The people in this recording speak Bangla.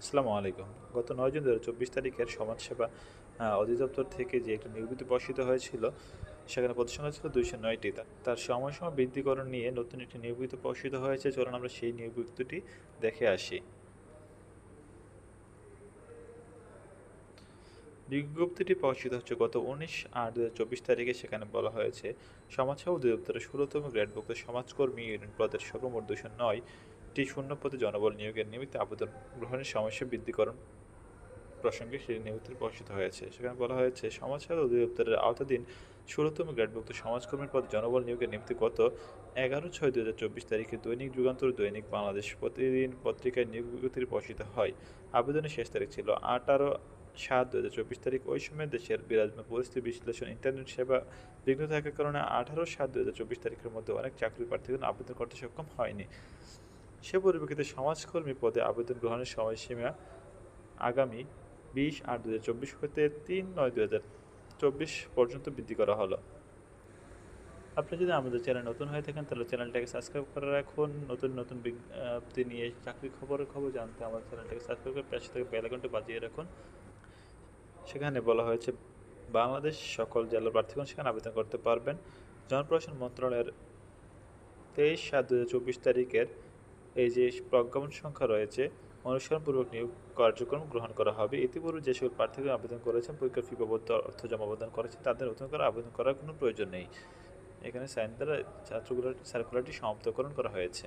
আসসালামু আলাইকুম। গত নয় জুন দু চব্বিশ তারিখের সমাজসেবা অধিদপ্তর থেকে যে একটি নিয়োগ প্রকাশিত হয়েছিল, সেখানে পদের সংখ্যা ছিল দুইশো নয়টি। তার সময়সীমা বৃদ্ধিকরণ নিয়ে নতুন একটি নিয়োগ প্রকাশিত হয়েছে। চলুন আমরা সেই নিয়োগ দেখে আসি। বিজ্ঞপ্তিটি প্রকাশিত হচ্ছে গত উনিশ আট দু চব্বিশ তারিখে। সেখানে বলা হয়েছে, সমাজসেবা অধিদপ্তরের ষোলোতম গ্রেডভুক্ত সমাজকর্মী ইউনিয়ন পদের সর্বমোট দুশো নয়টি শূন্য পদে জনবল নিয়োগের নিমিত্তে আবেদন গ্রহণের সমস্যা বৃদ্ধিকরণ প্রসঙ্গে সেই নিয়োগটি প্রকাশিত হয়েছে। সেখানে বলা হয়েছে, সমাজসেবা অধিদপ্তরের আওতাধীন ষোলোতম গ্রেডভুক্ত সমাজকর্মীর পদে জনবল নিয়োগের নিমিত্তে গত এগারো ছয় দু হাজার চব্বিশ তারিখে দৈনিক যুগান্তর, দৈনিক বাংলাদেশ প্রতিদিন পত্রিকায় নিয়োগ বিজ্ঞপ্তি প্রকাশিত হয়। আবেদনের শেষ তারিখ ছিল আঠারো সাত দু হাজার চব্বিশ তারিখ। ওই সময় দেশের বিরাজমান পরিস্থিতি বিশ্লেষণ, ইন্টারনেট সেবা বিঘ্ন থাকার কারণে আঠারো সাত দু হাজার চব্বিশ তারিখের মধ্যে অনেক চাকরি প্রার্থীগণ আবেদন করতে সক্ষম হয়নি। সে পরিপ্রেক্ষিতে সমাজকর্মী পদে আবেদন গ্রহণের সময়সীমা আগামী বিশ আট দু হাজার চব্বিশ হতে তিন নয় দু হাজার চব্বিশ পর্যন্ত বৃদ্ধি করা হলো। আপনি যদি আমাদের চ্যানেল নতুন হয়ে থাকেন, তাহলে চ্যানেলটাকে সাবস্ক্রাইব করে রাখুন। নতুন নতুন বিজ্ঞপ্তি নিয়ে চাকরি খবরের খবর জানতে আমাদের চ্যানেলটাকে সাবস্ক্রাইব করে পাশে থেকে বেল বাজিয়ে রাখুন। সেখানে বলা হয়েছে, বাংলাদেশ সকল জেলার প্রার্থীগণ সেখানে আবেদন করতে পারবেন। জনপ্রশাসন মন্ত্রণালয়ের তেইশ সাত দু তারিখের এই যে প্রজ্ঞাপন সংখ্যা রয়েছে অনুসরণপূর্বক নিয়োগ কার্যক্রম গ্রহণ করা হবে। ইতিপূর্বে যে সকল আবেদন করেছেন, পরীক্ষার ফি বাবদ অর্থ জমা আবেদন করেছেন, তাদের নতুন করে আবেদন করার কোনো প্রয়োজন নেই। এখানে সাইন দ্বারা ছাত্রগুলোর সার্কুলারটি সমাপ্তকরণ করা হয়েছে।